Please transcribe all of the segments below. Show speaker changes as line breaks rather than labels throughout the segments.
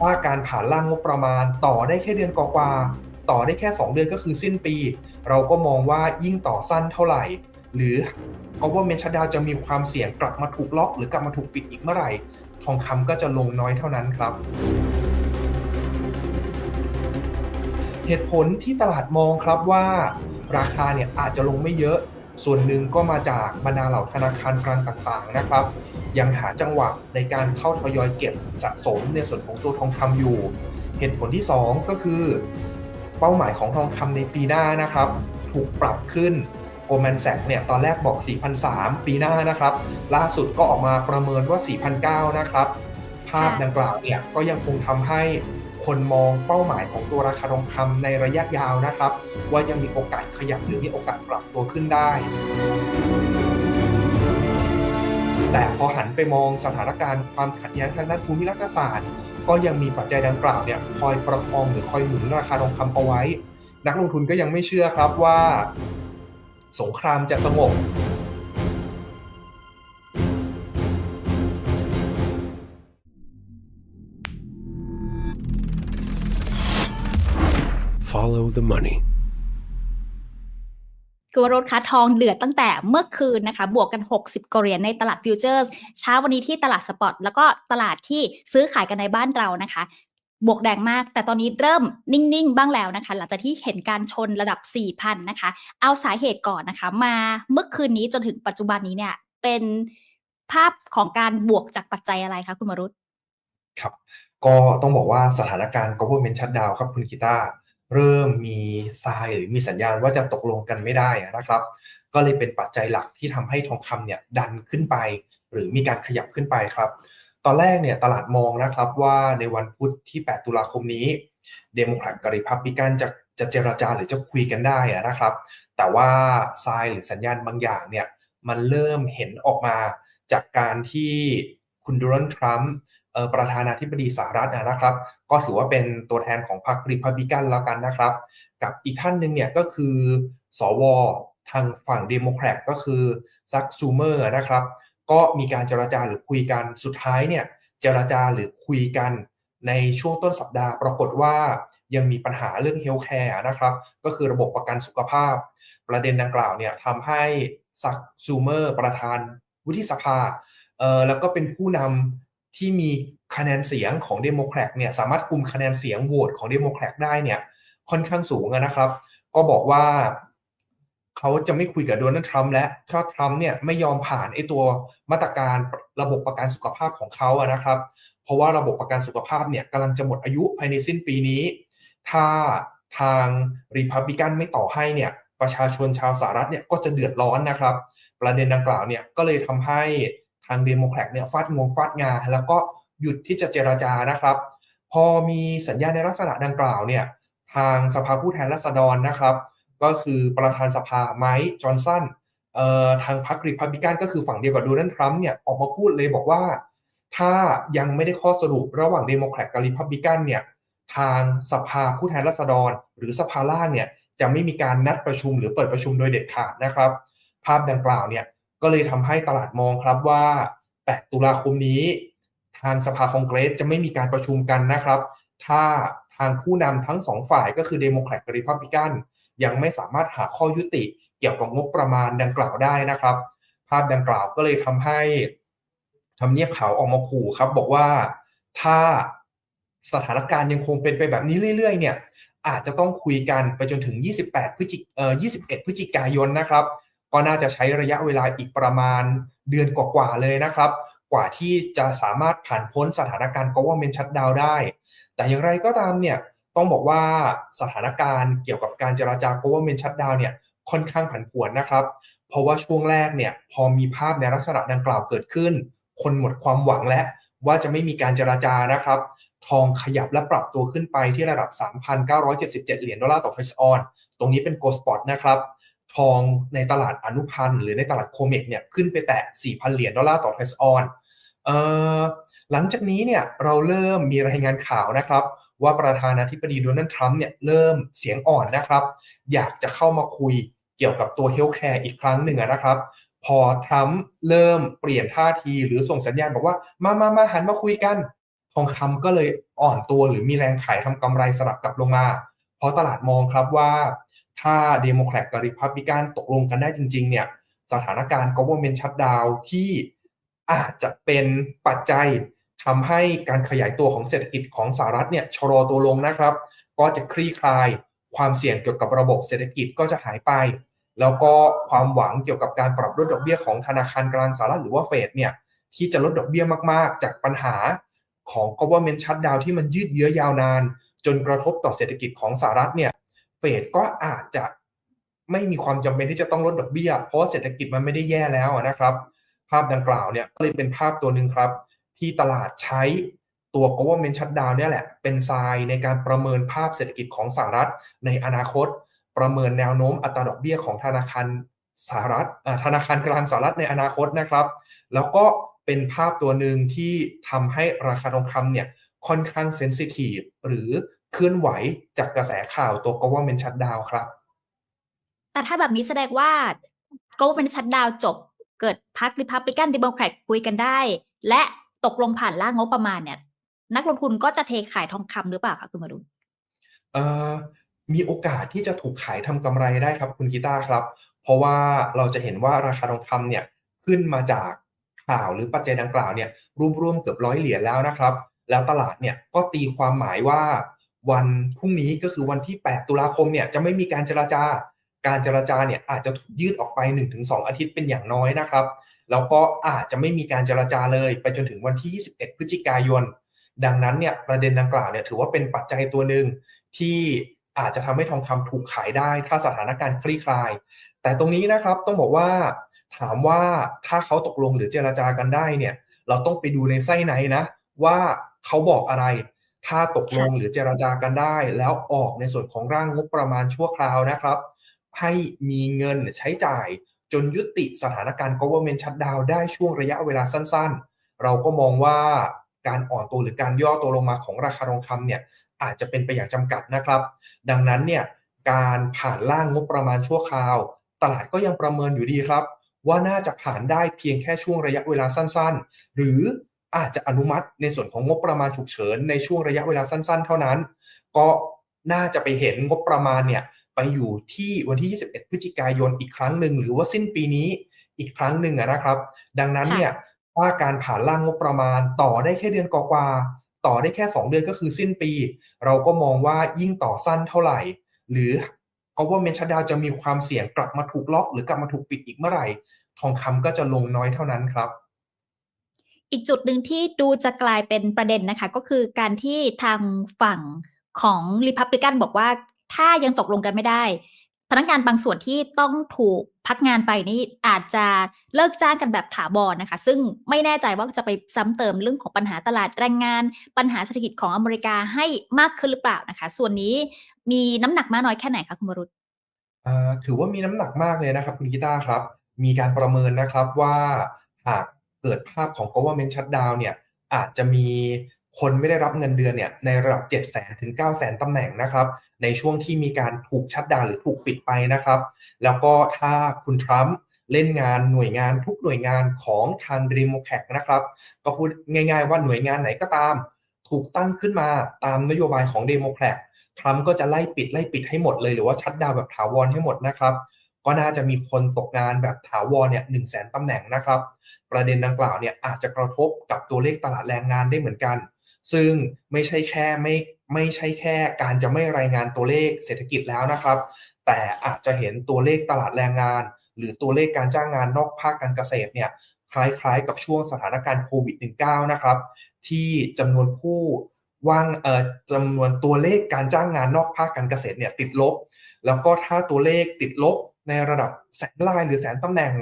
ถ้าการผ่านร่างงบประมาณ ต่อได้แค่เดือนกว่าๆต่อได้แค่ 2 เดือนก็คือสิ้นปี เราก็มองว่ายิ่งต่อสั้นเท่าไหร่ หรือ government shutdown จะมีความเสี่ยงกลับมาถูกล็อก หรือกลับมาถูกปิดอีกเมื่อไหร่ ทองคำก็จะลงน้อยเท่านั้นครับเหตุผลที่ตลาดมองครับว่า ราคาเนี่ยอาจจะลงไม่เยอะ ส่วนหนึ่งก็มาจากบรรดาเหล่าธนาคารกลางต่างๆนะครับ ยังหาจังหวะในการเข้าทยอยเก็บสะสมในส่วนของตัวทองคำอยู่ เหตุผลที่ 2 ก็คือ เป้าหมายของทองคำในปีหน้านะครับ ถูกปรับขึ้นโกลแมนแซกเนี่ยตอนแรกบอก 4,003ปีหน้านะครับ ล่าสุดก็ออกมาประเมินว่า 4,009นะครับ ภาพดังกล่าวเนี่ยก็ยังคงทำให้ คนมองเป้าหมายของตัวราคาทองคำในระยะยาวนะครับ ว่ายังมีโอกาสขยับหรือมีโอกาสปรับตัวขึ้นได้ แต่พอหันไปมองสถานการณ์ความขัดแย้งทางด้านภูมิรัฐศาสตร์ ก็ยังมีปัจจัยดังกล่าวเนี่ยคอยประคองหรือคอยหนุนราคาทองคำเอาไว้ นักลงทุนก็ยังไม่เชื่อครับว่า สงครามจะสงบ
Follow the money.
คือวารถค้าทองเดือดตั้งแต่เมื่อคืนนะคะ บวกกัน 60กว่าเหรียญในตลาดฟิวเจอร์สเช้าวันนี้ที่ตลาดสปอตแล้วก็ตลาดที่ซื้อขายกันในบ้านเรานะคะ บวกแดงมาก แต่ตอนนี้เริ่มนิ่ง ๆ บ้างแล้วนะคะ หลังจากที่เห็นการชนระดับ 4,000 นะคะ เอาสาเหตุก่อนนะคะ มาเมื่อคืนนี้จนถึงปัจจุบันนี้เนี่ย เป็นภาพของการบวกจากปัจจัยอะไรคะคุณวรุษ
ครับ ก็ต้องบอกว่าสถานการณ์ government shutdown ครับคุณกีตาร์ เริ่มมีทรายหรือมีสัญญาณว่าจะตกลงกันไม่ได้นะครับ ก็เลยเป็นปัจจัยหลักที่ทำให้ทองคำเนี่ยดันขึ้นไป หรือมีการขยับขึ้นไปครับ ตอนแรกเนี่ยตลาดมองนะครับว่าในวันพุธที่ 8 ตุลาคมนี้เดโมแครตกับริพับลิกันจะจะเจรจาหรือจะคุยกันได้นะครับ แต่ว่าทรายหรือสัญญาณบางอย่างเนี่ยมันเริ่มเห็นออกมาจากการที่คุณโดนัลด์ทรัมป์ ประธานาธิบดีสหรัฐนะครับ ก็ถือว่าเป็นตัวแทนของพรรคริพับลิกันแล้วกันนะครับ กับอีกท่านหนึ่งเนี่ยก็คือ สว ทางฝั่งเดโมแครตก็คือซักซูเมอร์นะครับ ก็มีการเจรจาหรือคุยกันสุดท้ายเนี่ยเจรจาหรือคุยกันในช่วงต้นสัปดาห์ปรากฏว่ายังมีปัญหาเรื่องเฮลท์แคร์นะครับ ก็คือระบบประกันสุขภาพ ประเด็นดังกล่าวเนี่ยทำให้ซักซูเมอร์ประธานวุฒิสภาเอ่อแล้วก็เป็นผู้นำ ที่มีคะแนนเสียงของเดโมแครตเนี่ยสามารถกลุ่มคะแนนเสียงโหวตของเดโมแครตได้เนี่ยค่อนข้างสูงนะครับ ก็บอกว่าเขาจะไม่คุยกับโดนัลด์ทรัมป์และถ้าทรัมป์เนี่ยไม่ยอมผ่านไอ้ตัวมาตรการระบบประกันสุขภาพของเขาอะนะครับ เพราะว่าระบบประกันสุขภาพเนี่ยกำลังจะหมดอายุภายในสิ้นปีนี้ ถ้าทางรีพับลิกันไม่ต่อให้เนี่ยประชาชนชาวสหรัฐเนี่ยก็จะเดือดร้อนนะครับ ประเด็นดังกล่าวเนี่ยก็เลยทำให้างเดโมแครตเนี่ยฟาดงวงฟาดงา แล้วก็หยุดที่จะเจราจานะครับ พอมีสัญญาณในลักษณะดังกล่าวเนี่ยทางสภาผู้แทนราษฎรนะครับ ก็คือประธานสภาไมค์จอห์นสันเอ่อทางพรรครีพับลิกันก็คือฝั่งเดียวกับโดนัลด์ทรัมป์เนี่ยออกมาพูดเลยบอกว่า ถ้ายังไม่ได้ข้อสรุประหว่างเดโมแครตกับรีพับลิกันเนี่ยทางสภาผู้แทนราษฎร หรือสภาล่างเนี่ยจะไม่มีการนัดประชุมหรือเปิดประชุมโดยเด็ดขาดนะครับ ภาพดังกล่าวเนี่ย ก็เลยทำให้ตลาดมองครับว่า 8 ตุลาคมนี้ทางสภาคองเกรสจะไม่มีการประชุมกันนะครับ ถ้าทางผู้นำทั้งสองฝ่ายก็คือเดโมแครตกับริพับลิกันยังไม่สามารถหาข้อยุติเกี่ยวกับงบประมาณดังกล่าวได้นะครับ ภาพดังกล่าวก็เลยทำให้ทำเนียบขาวออกมาขู่ครับ บอกว่าถ้าสถานการณ์ยังคงเป็นไปแบบนี้เรื่อยๆ เนี่ยอาจจะต้องคุยกันไปจนถึง 28 พฤศจิเอ่อ21 พฤศจิกายนนะครับ ก็น่าจะใช้ระยะเวลาอีกประมาณเดือนกว่าๆเลยนะครับ กว่าที่จะสามารถผ่านพ้นสถานการณ์ government shutdown ได้ แต่อย่างไรก็ตามเนี่ยต้องบอกว่าสถานการณ์เกี่ยวกับการเจราจา government shutdown เนี่ยค่อนข้างผันผวนนะครับ เพราะว่าช่วงแรกเนี่ยพอมีภาพในลักษณะดังกล่าวเกิดขึ้น คนหมดความหวังแล้วว่าจะไม่มีการเจราจานะครับ ทองขยับและปรับตัวขึ้นไปที่ระดับ 3,977 เหรียญดอลลาร์ต่อทรัชออน ตรงนี้เป็น gold spot นะครับ ทองในตลาดอนุพันธ์หรือในตลาดโคเมกเนี่ยขึ้นไปแตะ 4,000 เหรียญดอลลาร์ต่อทรัชออนเอ่อหลังจากนี้เนี่ยเราเริ่มมีรายงานข่าวนะครับ ว่าประธานาธิบดีโดนัลด์ทรัมป์เนี่ยเริ่มเสียงอ่อนนะครับ อยากจะเข้ามาคุยเกี่ยวกับตัวเฮลท์แคร์อีกครั้งหนึ่งนะครับ พอทรัมป์เริ่มเปลี่ยนท่าทีหรือส่งสัญญาณบอกว่ามามามาหันมาคุยกัน ทองคำก็เลยอ่อนตัวหรือมีแรงขายทำกำไรสลับกลับลงมา เพราะตลาดมองครับว่า ถ้าเดโมแครตกับริพับลิกันตกลงกันได้จริงๆเนี่ยสถานการณ์ government shutdown ที่อาจจะเป็นปัจจัยทำให้การขยายตัวของเศรษฐกิจของสหรัฐเนี่ยชะลอตัวลงนะครับ ก็จะคลี่คลายความเสี่ยงเกี่ยวกับระบบเศรษฐกิจก็จะหายไป แล้วก็ความหวังเกี่ยวกับการปรับลดดอกเบี้ยของธนาคารกลางสหรัฐหรือว่าเฟดเนี่ยที่จะลดดอกเบี้ยมากๆ จากปัญหาของ government shutdown ที่มันยืดเยื้อยาวนาน จนกระทบต่อเศรษฐกิจของสหรัฐเนี่ย เฟดก็อาจจะไม่มีความจำเป็นที่จะต้องลดดอกเบี้ย เพราะเศรษฐกิจมันไม่ได้แย่แล้วนะครับ ภาพดังกล่าวเนี่ยก็เลยเป็นภาพตัวหนึ่งครับ ที่ตลาดใช้ตัว government shutdown เนี่ยแหละ เป็นทรายในการประเมินภาพเศรษฐกิจของสหรัฐ ในอนาคต ประเมินแนวโน้มอัตราดอกเบี้ยของธนาคารสหรัฐธนาคารกลางสหรัฐในอนาคตนะครับ แล้วก็เป็นภาพตัวหนึ่งที่ทำให้ราคาทองคำเนี่ยค่อนข้างเซนซิทีฟหรือ เคลื่อนไหวจากกระแสข่าวตัว government shutdown ครับ
แต่ถ้าแบบนี้แสดงว่า government shutdown จบ เกิดพรรค Republican Democrat คุยกันได้ และตกลงผ่านร่างงบประมาณเนี่ย นักลงทุนก็จะเทขายทองคำหรือเปล่าคะคุณมารุน
เอ่อมีโอกาสที่จะถูกขายทำกำไรได้ครับคุณกีตาร์ครับ เพราะว่าเราจะเห็นว่าราคาทองคำเนี่ยขึ้นมาจากข่าวหรือปัจจัยดังกล่าวเนี่ยรวมๆเกือบร้อยเหรียญแล้วนะครับ แล้วตลาดเนี่ยก็ตีความหมายว่า วันพรุ่งนี้ก็คือวันที่ 8 ตุลาคมเนี่ยจะไม่มีการเจราจาการเจราจาเนี่ยอาจจะยืดออกไป 1-2 อาทิตย์เป็นอย่างน้อยนะครับ แล้วก็อาจจะไม่มีการเจราจาเลยไปจนถึงวันที่ 21 พฤศจิกายน ดังนั้นเนี่ยประเด็นดังกล่าวเนี่ยถือว่าเป็นปัจจัยตัวหนึ่งที่อาจจะทำให้ทองคำถูกขายได้ถ้าสถานการณ์คลี่คลาย แต่ตรงนี้นะครับต้องบอกว่าถามว่าถ้าเขาตกลงหรือเจราจากันได้เนี่ยเราต้องไปดูในไส้ในนะ ว่าเขาบอกอะไร ถ้าตกลงหรือเจราจากันได้ แล้วออกในส่วนของร่างงบประมาณชั่วคราวนะครับ ให้มีเงินใช้จ่ายจนยุติสถานการณ์ government shutdown ได้ช่วงระยะเวลาสั้นๆ เราก็มองว่าการอ่อนตัวหรือการย่อตัวลงมาของราคาทองคำเนี่ยอาจจะเป็นไปอย่างจำกัดนะครับ ดังนั้นเนี่ยการผ่านร่างงบประมาณชั่วคราว ตลาดก็ยังประเมินอยู่ดีครับ ว่าน่าจะผ่านได้เพียงแค่ช่วงระยะเวลาสั้นๆ หรือ อาจจะอนุมัติในส่วนของงบประมาณฉุกเฉินในช่วงระยะเวลาสั้น ๆ เท่านั้น ก็น่าจะไปเห็นงบประมาณเนี่ยไปอยู่ที่วันที่ 21 พฤศจิกายนอีกครั้งหนึ่งหรือว่าสิ้นปีนี้อีกครั้งหนึ่งนะครับ ดังนั้นเนี่ยว่าการผ่านร่างงบประมาณต่อได้แค่เดือนกว่าๆต่อได้แค่ 2 เดือนก็คือสิ้นปี เราก็มองว่ายิ่งต่อสั้นเท่าไหร่ หรือ government shutdown จะมีความเสี่ยงกลับมาถูกล็อก หรือกลับมาถูกปิดอีกเมื่อไหร่ ทองคำก็จะลงน้อยเท่านั้นครับ
อีกจุดหนึ่งที่ดูจะกลายเป็นประเด็นนะคะ ก็คือการที่ทางฝั่งของ Republican บอกว่าถ้ายังตกลงกันไม่ได้ พนักงานบางส่วนที่ต้องถูกพักงานไปนี่อาจจะเลิกจ้างกันแบบถาวรนะคะ ซึ่งไม่แน่ใจว่าจะไปซ้ำเติมเรื่องของปัญหาตลาดแรงงาน ปัญหาเศรษฐกิจของอเมริกาให้มากขึ้นหรือเปล่านะคะ ส่วนนี้มีน้ำหนักมากน้อยแค่ไหนคะคุณวรุษ
ถือว่ามีน้ำหนักมากเลยนะครับคุณกีตาร์ครับ มีการประเมินนะครับว่าหาก เกิดภาพของ government shutdown เนี่ยอาจจะมีคนไม่ได้รับเงินเดือนเนี่ยในระดับ 7 0 0 0 0ถึง9 0 0 0 0ตำแหน่งนะครับ ในช่วงที่มีการถูกชัดดาวหรือถูกปิดไปนะครับ แล้วก็ถ้าคุณทรัมป์เล่นงานหน่วยงานทุกหน่วยงานของทางด e โมแค c นะครับ ก็พูดง่ายๆว่าหน่วยงานไหนก็ตาม ถูกตั้งขึ้นมาตามนโยบายของเดโมแครตทรัมป์ก็จะไล่ปิดไล่ปิดให้หมดเลยหรือว่าชัดดาวแบบถาวรให้หมดนะครับ ก็น่าจะมีคนตกงานแบบถาวรเนี่ยหนึ่งแสนตำแหน่งนะครับ ประเด็นดังกล่าวเนี่ยอาจจะกระทบกับตัวเลขตลาดแรงงานได้เหมือนกัน ซึ่งไม่ใช่แค่ไม่ไม่ใช่แค่การจะไม่รายงานตัวเลขเศรษฐกิจแล้วนะครับ แต่อาจจะเห็นตัวเลขตลาดแรงงาน หรือตัวเลขการจ้างงานนอกภาคการเกษตรเนี่ยคล้ายๆ กับช่วงสถานการณ์โควิด -19 นะครับ ที่จำนวนผู้ว่างเอ่อจำนวนตัวเลขการจ้างงานนอกภาคการเกษตรเนี่ยติดลบ แล้วก็ถ้าตัวเลขติดลบ ในระดับแสนรายหรือแสนตำแหน่ง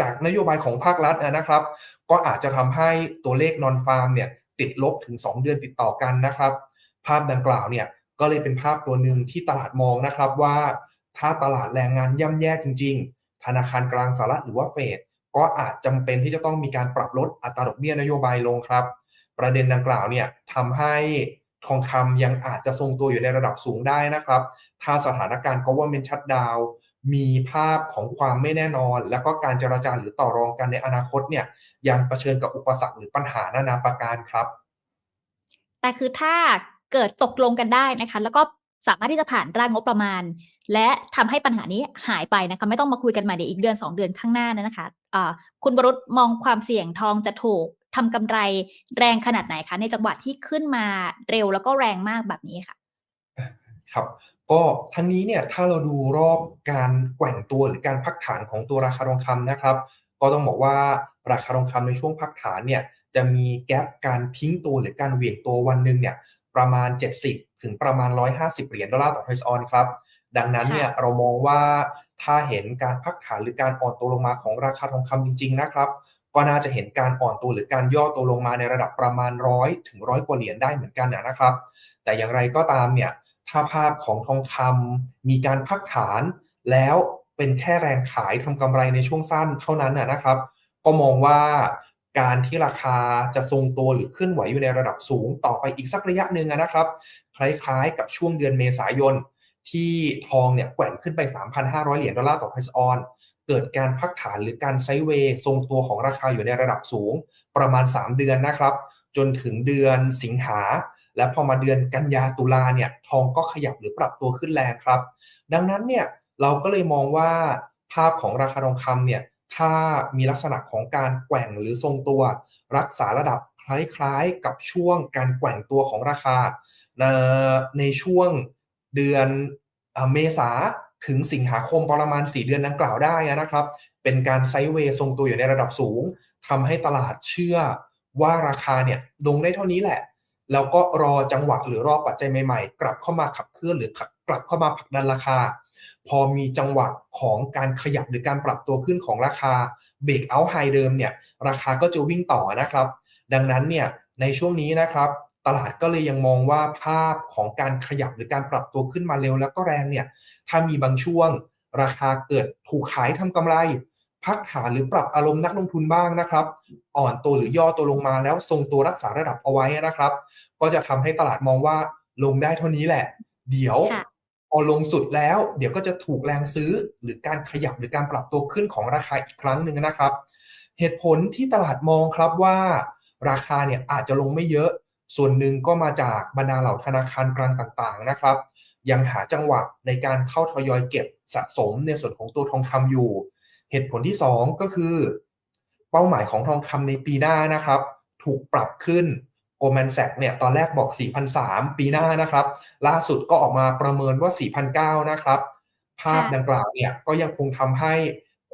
จากนโยบายของภาครัฐนะครับ ก็อาจจะทำให้ตัวเลขนอนฟาร์มเนี่ยติดลบถึง 2 เดือนติดต่อกันนะครับ ภาพดังกล่าวเนี่ยก็เลยเป็นภาพตัวหนึ่งที่ตลาดมองนะครับว่า ถ้าตลาดแรงงานย่ำแย่จริง ๆ ธนาคารกลางสหรัฐหรือว่าเฟดก็อาจจำเป็นที่จะต้องมีการปรับลดอัตราดอกเบี้ยนโยบายลงครับ ประเด็นดังกล่าวเนี่ยทำให้ทองคำยังอาจจะทรงตัวอยู่ในระดับสูงได้นะครับ ถ้าสถานการณ์ government shutdown มีภาพของความไม่แน่นอน แล้วก็การเจราจาหรือต่อรองกันในอนาคตเนี่ยยังเผชิญกับอุปสรรคหรือปัญหานานาประการครับ
แต่คือถ้าเกิดตกลงกันได้นะคะ แล้วก็สามารถที่จะผ่านร่างงบประมาณ และทำให้ปัญหานี้หายไปนะคะ ไม่ต้องมาคุยกันใหม่เดี๋ยวอีกเดือน 2 เดือนข้างหน้านะคะอ่าคุณบรุษมองความเสี่ยงทองจะถูกทำกำไรแรงขนาดไหนคะ ในจังหวะที่ขึ้นมาเร็วแล้วก็แรงมากแบบนี้ค่ะ
ครับก็ทั้งนี้เนี่ยถ้าเราดูรอบการแกว่งตัวหรือการพักฐานของตัวราคาทองคำนะครับ ก็ต้องบอกว่าราคาทองคำในช่วงพักฐานเนี่ยจะมีแกลบการทิ้งตัวหรือการเหวี่ยงตัววันหนึ่งเนี่ยประมาณ 70 ถึงประมาณ 150 เหรียญดอลลาร์ต่อทอยส์ออนครับดังนั้นเนี่ยเรามองว่าถ้าเห็นการพักฐานหรือการอ่อนตัวลงมาของราคาทองคำจริง ๆ นะครับ ก็น่าจะเห็นการอ่อนตัวหรือการย่อตัวลงมาในระดับประมาณร้อยถึงร้อยกว่าเหรียญได้เหมือนกันนะครับ แต่อย่างไรก็ตามเนี่ย ถ้าภาพของทองคำมีการพักฐาน แล้วเป็นแค่แรงขายทำกำไรในช่วงสั้นเท่านั้นนะครับ ก็มองว่าการที่ราคาจะทรงตัวหรือขึ้นไหวอยู่ในระดับสูงต่อไปอีกสักระยะหนึ่งนะครับ คล้ายๆกับช่วงเดือนเมษายน ที่ทองเนี่ยแกว่งขึ้นไป 3,500 เหรียญดอลลาร์ต่อไทส์ออนเกิดการพักฐานหรือการไซเวย์ทรงตัวของราคาอยู่ในระดับสูงประมาณ 3 เดือนนะครับ จนถึงเดือนสิงหา และพอมาเดือนกันยาตุลาเนี่ยทองก็ขยับหรือปรับตัวขึ้นแรงครับ ดังนั้นเนี่ยเราก็เลยมองว่าภาพของราคาทองคำเนี่ยถ้ามีลักษณะของการแกว่งหรือทรงตัว รักษาระดับคล้ายๆกับช่วงการแกว่งตัวของราคา ในช่วงเดือนเมษาถึงสิงหาคมประมาณ 4 เดือนดังกล่าวได้นะครับ เป็นการไซด์เวย์ทรงตัวอยู่ในระดับสูงทำให้ตลาดเชื่อ ว่าราคาเนี่ยลงได้เท่านี้แหละแล้วก็รอจังหวะหรือรอปัจจัยใหม่ๆ กลับเข้ามาขับเคลื่อนหรือกลับเข้ามาผลักดันราคา พอมีจังหวะของการขยับหรือการปรับตัวขึ้นของราคาเบรกเอาท์ไฮเดิมเนี่ยราคาก็จะวิ่งต่อนะครับ ดังนั้นเนี่ยในช่วงนี้นะครับตลาดก็เลยยังมองว่าภาพของการขยับหรือการปรับตัวขึ้นมาเร็วแล้วก็แรงเนี่ยถ้ามีบางช่วง ราคาเกิดถูกขายทำกำไร พักฐานหรือปรับอารมณ์นักลงทุนบ้างนะครับ อ่อนตัวหรือย่อตัวลงมาแล้วทรงตัวรักษาระดับเอาไว้นะครับ ก็จะทำให้ตลาดมองว่าลงได้เท่านี้แหละ เดี๋ยวพอลงสุดแล้ว เดี๋ยวก็จะถูกแรงซื้อหรือการขยับหรือการปรับตัวขึ้นของราคาอีกครั้งหนึ่งนะครับ เหตุผลที่ตลาดมองครับว่า ราคาเนี่ยอาจจะลงไม่เยอะ ส่วนหนึ่งก็มาจากบรรดาเหล่าธนาคารกลางต่างๆนะครับ ยังหาจังหวะในการเข้าทยอยเก็บสะสมในส่วนของตัวทองคำอยู่ เหตุผลที่ 2 ก็คือ เป้าหมายของทองคำในปีหน้านะครับ ถูกปรับขึ้นโกลแมนแซกเนี่ยตอนแรกบอก 4,003 ปีหน้านะครับ ล่าสุดก็ออกมาประเมินว่า 4,009นะครับ ภาพดังกล่าวเนี่ยก็ยังคงทำให้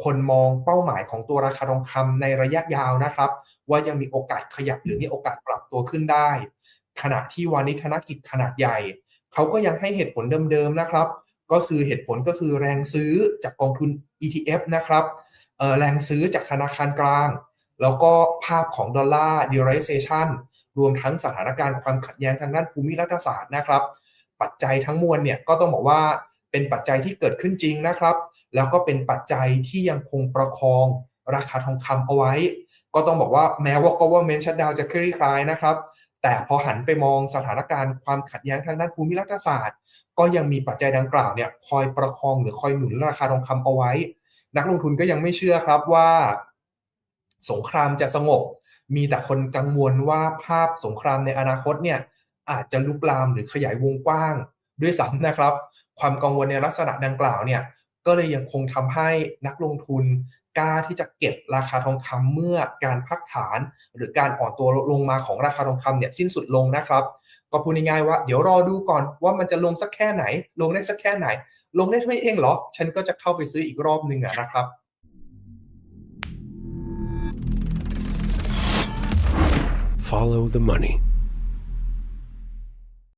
คนมองเป้าหมายของตัวราคาทองคำในระยะยาวนะครับ ว่ายังมีโอกาสขยับหรือมีโอกาสปรับตัวขึ้นได้ ขณะที่วานิธนกิจขนาดใหญ่ เขาก็ยังให้เหตุผลเดิมๆนะครับ ก็คือเหตุผลก็คือแรงซื้อจากกองทุน ETF นะครับแรงซื้อจากธนาคารกลาง แล้วก็ภาพของดอลลาร์ devaluation รวมทั้งสถานการณ์ความขัดแย้งทางด้านภูมิรัฐศาสตร์นะครับ ปัจจัยทั้งมวลเนี่ยก็ต้องบอกว่าเป็นปัจจัยที่เกิดขึ้นจริงนะครับ แล้วก็เป็นปัจจัยที่ยังคงประคองราคาทองคำเอาไว้ ก็ต้องบอกว่าแม้ว่า government shutdown จะคลี่คลายนะครับ แต่พอหันไปมองสถานการณ์ความขัดแย้งทางด้านภูมิรัฐศาสตร์ ก็ยังมีปัจจัยดังกล่าวเนี่ยคอยประคองหรือคอยหนุนราคาทองคำเอาไว้ นักลงทุนก็ยังไม่เชื่อครับว่า สงครามจะสงบ มีแต่คนกังวลว่าภาพสงครามในอนาคตเนี่ยอาจจะลุกลามหรือขยายวงกว้าง ด้วยซ้ำนะครับ ความกังวลในลักษณะดังกล่าวเนี่ยก็เลยยังคงทำให้นักลงทุนกล้าที่จะเก็บราคาทองคำเมื่อการพักฐาน หรือการอ่อนตัวลงมาของราคาทองคำเนี่ยสิ้นสุดลงนะครับ ก็พูดง่ายๆว่าเดี๋ยวรอดูก่อนว่ามันจะลงสักแค่ไหน ลงได้สักแค่ไหน ลงได้เท่านี้เองเหรอ ฉันก็จะเข้าไปซื้ออีกรอบหนึ่งนะครับ
Follow the money.